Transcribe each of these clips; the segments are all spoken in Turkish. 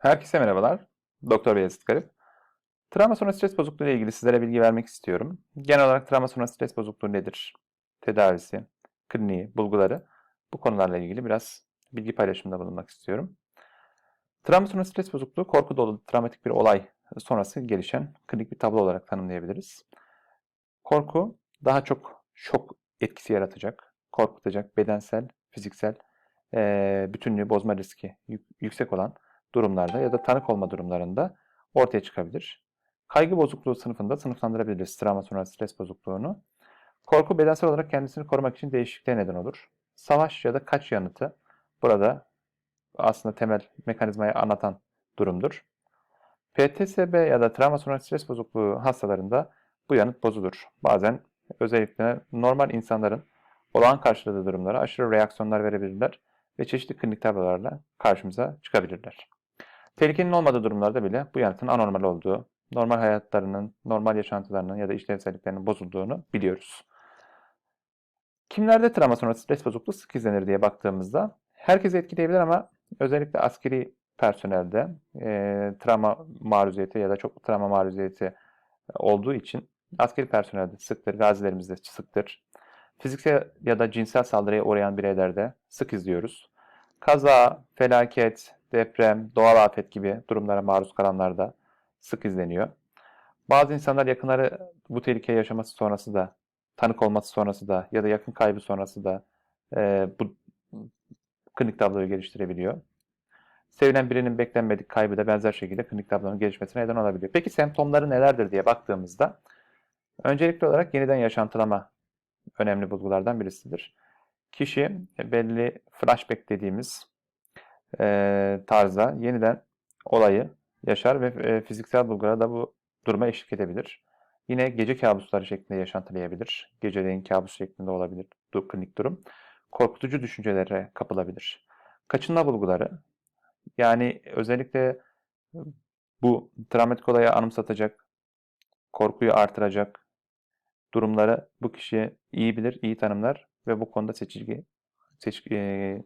Herkese merhabalar. Doktor Beyazıt Garip. Travma sonrası stres bozukluğu ile ilgili sizlere bilgi vermek istiyorum. Genel olarak travma sonrası stres bozukluğu nedir? Tedavisi, kliniği, bulguları bu konularla ilgili biraz bilgi paylaşımında bulunmak istiyorum. Travma sonrası stres bozukluğu korku dolu travmatik bir olay sonrası gelişen klinik bir tablo olarak tanımlayabiliriz. Korku daha çok şok etkisi yaratacak, korkutacak, bedensel, fiziksel bütünlüğü bozma riski yük- yüksek olan durumlarda ya da tanık olma durumlarında ortaya çıkabilir. Kaygı bozukluğu sınıfında sınıflandırabiliriz travma sonrası stres bozukluğunu. Korku bedensel olarak kendisini korumak için değişikliğe neden olur. Savaş ya da kaç yanıtı burada aslında temel mekanizmayı anlatan durumdur. PTSB ya da travma sonrası stres bozukluğu hastalarında bu yanıt bozulur. Bazen özellikle normal insanların olağan karşıladığı durumlara aşırı reaksiyonlar verebilirler ve çeşitli klinik tablolarla karşımıza çıkabilirler. Tehlikenin olmadığı durumlarda bile bu yanıtın anormal olduğu, normal hayatlarının, normal yaşantılarının ya da işlevselliklerinin bozulduğunu biliyoruz. Kimlerde travma sonrası stres bozukluğu sık izlenir diye baktığımızda herkesi etkileyebilir ama özellikle askeri personelde e, travma maruziyeti ya da çok travma maruziyeti olduğu için askeri personelde sıktır, gazilerimizde sıktır. Fiziksel ya da cinsel saldırıya uğrayan bireylerde sık izliyoruz. Kaza, felaket, deprem, doğal afet gibi durumlara maruz kalanlarda sık izleniyor. Bazı insanlar yakınları bu tehlikeyi yaşaması sonrası da, tanık olması sonrası da ya da yakın kaybı sonrası da e, bu klinik tabloyu geliştirebiliyor. Sevilen birinin beklenmedik kaybı da benzer şekilde klinik tablonun gelişmesine neden olabiliyor. Peki semptomları nelerdir diye baktığımızda öncelikli olarak yeniden yaşantılama önemli bulgulardan birisidir. Kişi belli flashback dediğimiz e, tarzda yeniden olayı yaşar ve e, fiziksel bulgulara da bu duruma eşlik edebilir. Yine gece kabusları şeklinde yaşantılayabilir. Geceleyin kabus şeklinde olabilir bu klinik durum. Korkutucu düşüncelere kapılabilir. Kaçınma bulguları yani özellikle bu travmatik olayı anımsatacak, korkuyu artıracak durumları bu kişi iyi bilir, iyi tanımlar ve bu konuda seçici, seç, e,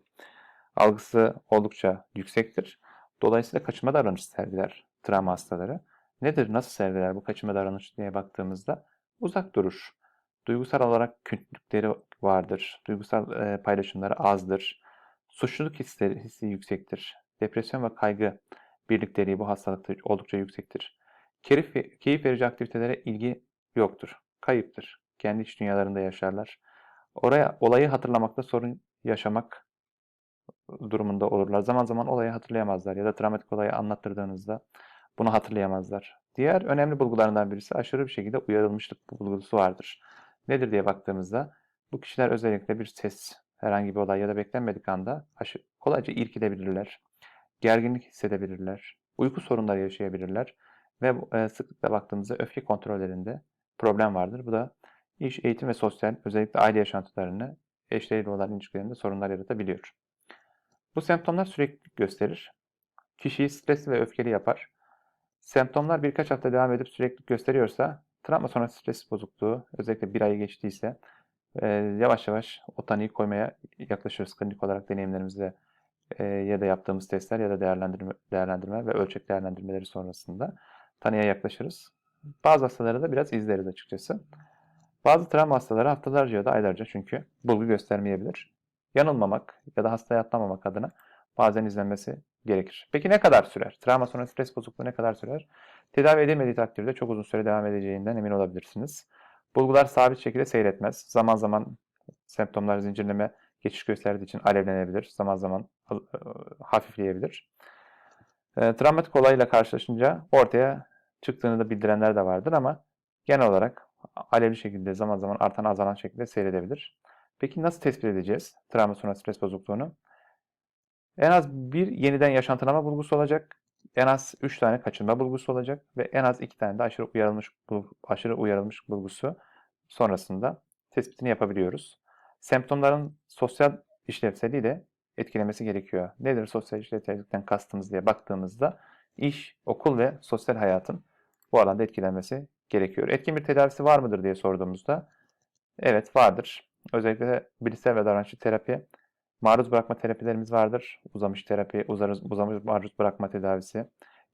algısı oldukça yüksektir. Dolayısıyla kaçınma davranışı sergiler travma hastaları. Nedir, nasıl sergiler bu kaçınma davranışı diye baktığımızda uzak durur. Duygusal olarak kütlükleri vardır. Duygusal e, paylaşımları azdır. Suçluluk hisleri, hissi yüksektir. Depresyon ve kaygı birlikteliği bu hastalıkta oldukça yüksektir. Keyif, keyif verici aktivitelere ilgi yoktur. Kayıptır. Kendi iç dünyalarında yaşarlar. Oraya olayı hatırlamakta sorun yaşamak durumunda olurlar. Zaman zaman olayı hatırlayamazlar ya da travmatik olayı anlattırdığınızda bunu hatırlayamazlar. Diğer önemli bulgularından birisi aşırı bir şekilde uyarılmışlık bulgusu vardır. Nedir diye baktığımızda bu kişiler özellikle bir ses, herhangi bir olay ya da beklenmedik anda aşı, kolayca irkilebilirler, gerginlik hissedebilirler, uyku sorunları yaşayabilirler ve e, sıklıkla baktığımızda öfke kontrollerinde problem vardır. Bu da iş, eğitim ve sosyal, özellikle aile yaşantılarını eşleriyle olan ilişkilerinde sorunlar yaratabiliyor. Bu semptomlar sürekli gösterir. Kişiyi stresli ve öfkeli yapar. Semptomlar birkaç hafta devam edip sürekli gösteriyorsa, travma sonrası stres bozukluğu, özellikle bir ay geçtiyse, e, yavaş yavaş o tanıyı koymaya yaklaşıyoruz klinik olarak deneyimlerimizde e, ya da yaptığımız testler ya da değerlendirme, değerlendirme ve ölçek değerlendirmeleri sonrasında tanıya yaklaşırız. Bazı hastaları da biraz izleriz açıkçası. Bazı travma hastaları haftalarca ya da aylarca çünkü bulgu göstermeyebilir. Yanılmamak ya da hastaya atlamamak adına bazen izlenmesi gerekir. Peki ne kadar sürer? Travma sonrası stres bozukluğu ne kadar sürer? Tedavi edilmediği takdirde çok uzun süre devam edeceğinden emin olabilirsiniz. Bulgular sabit şekilde seyretmez. Zaman zaman semptomlar zincirleme geçiş gösterdiği için alevlenebilir. Zaman zaman e, hafifleyebilir. E, travmatik olayla karşılaşınca ortaya çıktığını da bildirenler de vardır ama genel olarak alevli şekilde zaman zaman artan azalan şekilde seyredebilir. Peki nasıl tespit edeceğiz travma sonrası stres bozukluğunu? En az bir yeniden yaşantılama bulgusu olacak. En az 3 tane kaçınma bulgusu olacak ve en az 2 tane de aşırı uyarılmış aşırı uyarılmış bulgusu sonrasında tespitini yapabiliyoruz. Semptomların sosyal işlevselliği de etkilemesi gerekiyor. Nedir sosyal işlevsellikten kastımız diye baktığımızda iş, okul ve sosyal hayatın bu alanda etkilenmesi gerekiyor. Etkin bir tedavisi var mıdır diye sorduğumuzda evet vardır. Özellikle bilişsel ve davranışçı terapi Maruz bırakma terapilerimiz vardır. Uzamış terapi, uzarız, uzamış maruz bırakma tedavisi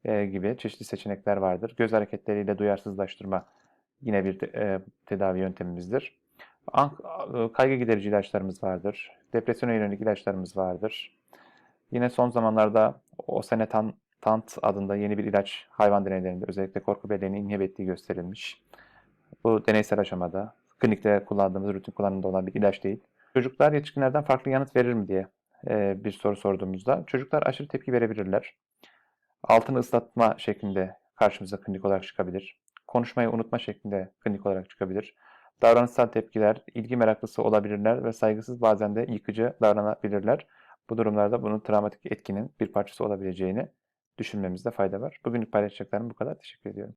e, gibi çeşitli seçenekler vardır. Göz hareketleriyle duyarsızlaştırma yine bir e, tedavi yöntemimizdir. An- e, kaygı giderici ilaçlarımız vardır. Depresyona yönelik ilaçlarımız vardır. Yine son zamanlarda Osenetan Tant adında yeni bir ilaç hayvan deneylerinde özellikle korku belleğini inhibe ettiği gösterilmiş. Bu deneysel aşamada klinikte kullandığımız, rutin kullanımda olan bir ilaç değil. Çocuklar yetişkinlerden farklı yanıt verir mi diye e, bir soru sorduğumuzda çocuklar aşırı tepki verebilirler. Altını ıslatma şeklinde karşımıza klinik olarak çıkabilir. Konuşmayı unutma şeklinde klinik olarak çıkabilir. Davranışsal tepkiler, ilgi meraklısı olabilirler ve saygısız bazen de yıkıcı davranabilirler. Bu durumlarda bunun travmatik etkinin bir parçası olabileceğini düşünmemizde fayda var. Bugünlük paylaşacaklarım bu kadar. Teşekkür ediyorum.